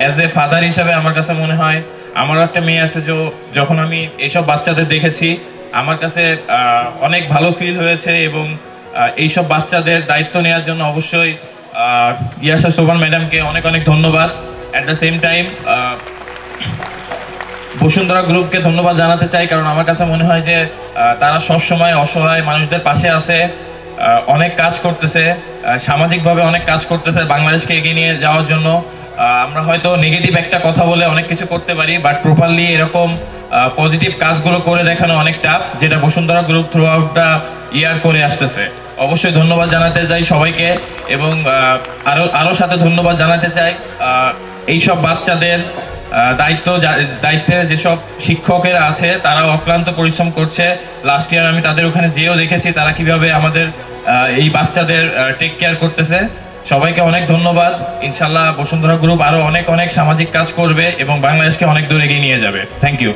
As a father হিসাবে আমার কাছে মনে হয়, আমারও একটা মেয়ে আছে যে যখন আমি এইসব বাচ্চাদের দেখেছি, আমার কাছে অনেক ভালো ফিল হয়েছে এবং এইসব বাচ্চাদের দায়িত্ব নেওয়ার জন্য অবশ্যই ইয়াসা সোভান ম্যাডামকে অনেক অনেক ধন্যবাদ। At the same time uh Bashundhara গ্রুপকে ধন্যবাদ জানাতে চাই কারণ আমার কাছে মনে হয় যে তারা সবসময় অসহায় মানুষদের পাশে আছে অনেক কাজ করতেছে সামাজিকভাবে অনেক কাজ করতেছে বাংলাদেশকে এগিয়ে নিয়ে যাওয়ার জন্য। আমরা হয়তো নেগেটিভ একটা কথা বলে অনেক কিছু করতে পারি বাট প্রপারলি এরকম পজিটিভ কাজগুলো করে দেখানো অনেক টাফ যেটা Bashundhara group through out the year করে আসতেছে। অবশ্যই ধন্যবাদ জানাতে চাই সবাইকে এবং আহ, আরও আরও সাথে ধন্যবাদ জানাতে চাই এইসব বাচ্চাদের দায়িত্ব দায়িত্বে যেসব শিক্ষকেরা আছে তারা অক্লান্ত পরিশ্রম করছে। লাস্ট ইয়ার আমি তাদের ওখানে যেও দেখেছি, তারা কীভাবে আমাদের এই বাচ্চাদের টেক কেয়ার করতেছে। সবাইকে অনেক ধন্যবাদ। ইনশাল্লাহ বসুন্ধরা গ্রুপ আরও অনেক অনেক সামাজিক কাজ করবে এবং বাংলাদেশকে অনেক দূর এগিয়ে নিয়ে যাবে। Thank you